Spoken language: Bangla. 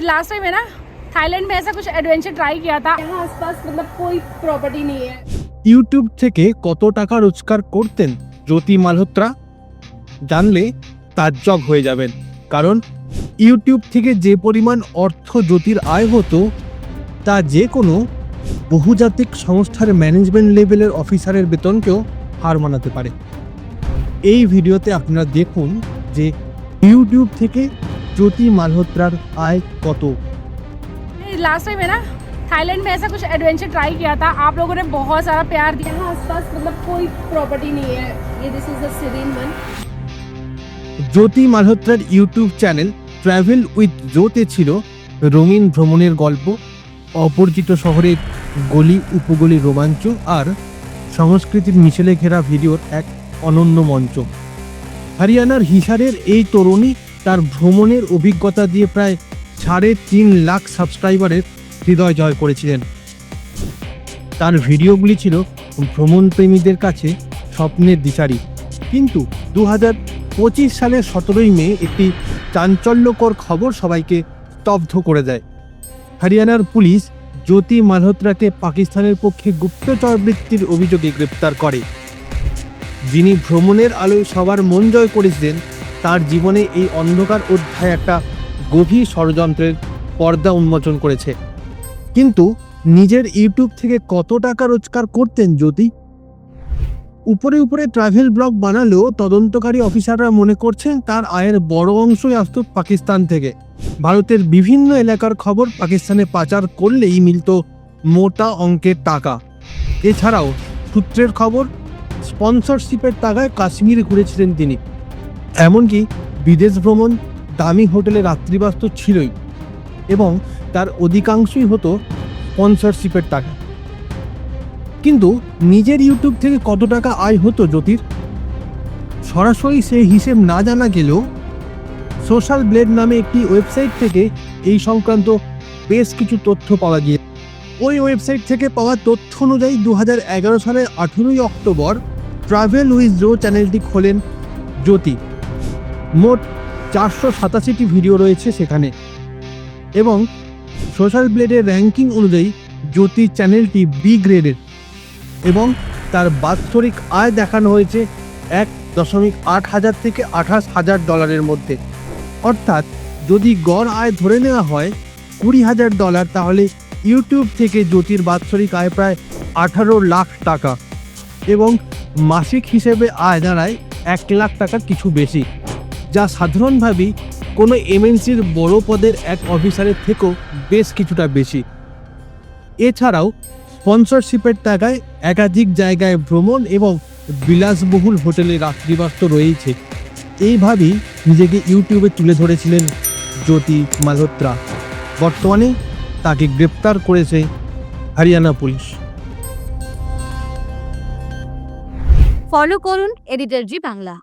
लास्ट टाइम है ना थाईलैंड में ऐसा कुछ एडवेंचर ट्राई किया था यहाँ आसपास मतलब कोई प्रॉपर्टी नहीं है ইউটিউব থেকে কত টাকা রোজগার করতেন জ্যোতি মালহোত্রা জানলে তাজ্জব হয়ে যাবেন কারণ ইউটিউব থেকে যে পরিমাণ অর্থ জ্যোতির আয় হতো তা যে কোনো বহুজাতিক সংস্থার ম্যানেজমেন্ট লেভেলের অফিসারের বেতনকেও হার মানাতে পারে এই ভিডিওতে আপনারা দেখুন যে ইউটিউব থেকে জ্যোতি মালহোত্রার আয় কত लास्ट टाइम है ना थाईलैंड में ऐसा कुछ एडवेंचर ट्राई किया था आप लोगों ने बहुत सारा प्यार दिया यहाँ आसपास मतलब कोई प्रॉपर्टी नहीं है ये this is the serene one Jyoti মালহোত্রার YouTube channel travel with জোতে ছিল রঙিন ভ্রমণের গল্প অপরিচিত শহরের গলি উপগলি রোমাঞ্চ আর সংস্কৃতির মিশেলে ঘেরা ভিডিওর এক অনন্য মঞ্চ হরিয়ানার হিসারের এই তরুণী তার ভ্রমণের অভিজ্ঞতা দিয়ে প্রায় সাড়ে তিন লাখ সাবস্ক্রাইবারের হৃদয় জয় করেছিলেন। তার ভিডিওগুলি ছিল ভ্রমণপ্রেমীদের কাছে স্বপ্নের দিশারি। কিন্তু দু হাজার পঁচিশ সালের সতেরোই মে একটি চাঞ্চল্যকর খবর সবাইকে স্তব্ধ করে দেয়। হরিয়ানার পুলিশ জ্যোতি মালহোত্রাকে পাকিস্তানের পক্ষে গুপ্তচর বৃত্তির অভিযোগে গ্রেপ্তার করে। যিনি ভ্রমণের আলোয় সবার মন জয় করেছিলেন তার জীবনে এই অন্ধকার অধ্যায় একটা গভীর ষড়যন্ত্রের পর্দা উন্মোচন করেছে। কিন্তু নিজের ইউটিউব থেকে কত টাকা রোজগার করতেন জ্যোতি? উপরে উপরে ট্রাভেল ব্লগ বানালেও তদন্তকারী অফিসাররা মনে করছেন তার আয়ের বড় অংশই আসত পাকিস্তান থেকে। ভারতের বিভিন্ন এলাকার খবর পাকিস্তানে পাচার করলেই মিলত মোটা অঙ্কের টাকা। এছাড়াও সূত্রের খবর স্পন্সরশিপের টাকায় কাশ্মীর ঘুরেছিলেন তিনি। এমনকি বিদেশ ভ্রমণ দামি হোটেলে রাত্রিবাস তো ছিলই, এবং তার অধিকাংশই হতো স্পন্সরশিপের টাকা। কিন্তু নিজের ইউটিউব থেকে কত টাকা আয় হতো জ্যোতির? সরাসরি সে হিসেব না জানা গেলেও সোশ্যাল ব্লেড নামে একটি ওয়েবসাইট থেকে এই সংক্রান্ত বেশ কিছু তথ্য পাওয়া গিয়ে, ওই ওয়েবসাইট থেকে পাওয়া তথ্য অনুযায়ী দু হাজার এগারো সালের আঠেরোই অক্টোবর ট্রাভেল উইথ জো চ্যানেলটি খোলেন জ্যোতি। মোট চারশো সাতাশিটি ভিডিও রয়েছে সেখানে। এবং সোশ্যাল ব্লেডের র্যাঙ্কিং অনুযায়ী জ্যোতি চ্যানেলটি বি গ্রেডের এবং তার বাৎসরিক আয় দেখানো হয়েছে এক দশমিক আট হাজার থেকে আঠাশ হাজার ডলারের মধ্যে। অর্থাৎ যদি গড় আয় ধরে নেওয়া হয় কুড়ি হাজার ডলার তাহলে ইউটিউব থেকে জ্যোতির বাৎসরিক আয় প্রায় আঠারো লাখ টাকা এবং মাসিক হিসেবে আয় দাঁড়ায় এক লাখ টাকার কিছু বেশি। যা সাধারণভাবেই কোনো এমএনসির বড় পদের এক অফিসারের থেকেও বেশ কিছুটা বেশি। এছাড়াও স্পন্সরশিপের টাকায় একাধিক জায়গায় ভ্রমণ এবং বিলাসবহুল হোটেলে রাত্রিবাস তো রয়েইছে এইভাবেই নিজেকে ইউটিউবে তুলে ধরেছিলেন জ্যোতি মালহোত্রা। বর্তমানে তাকে গ্রেপ্তার করেছে হরিয়ানা পুলিশ। ফলো করুন এডিটর জি বাংলা।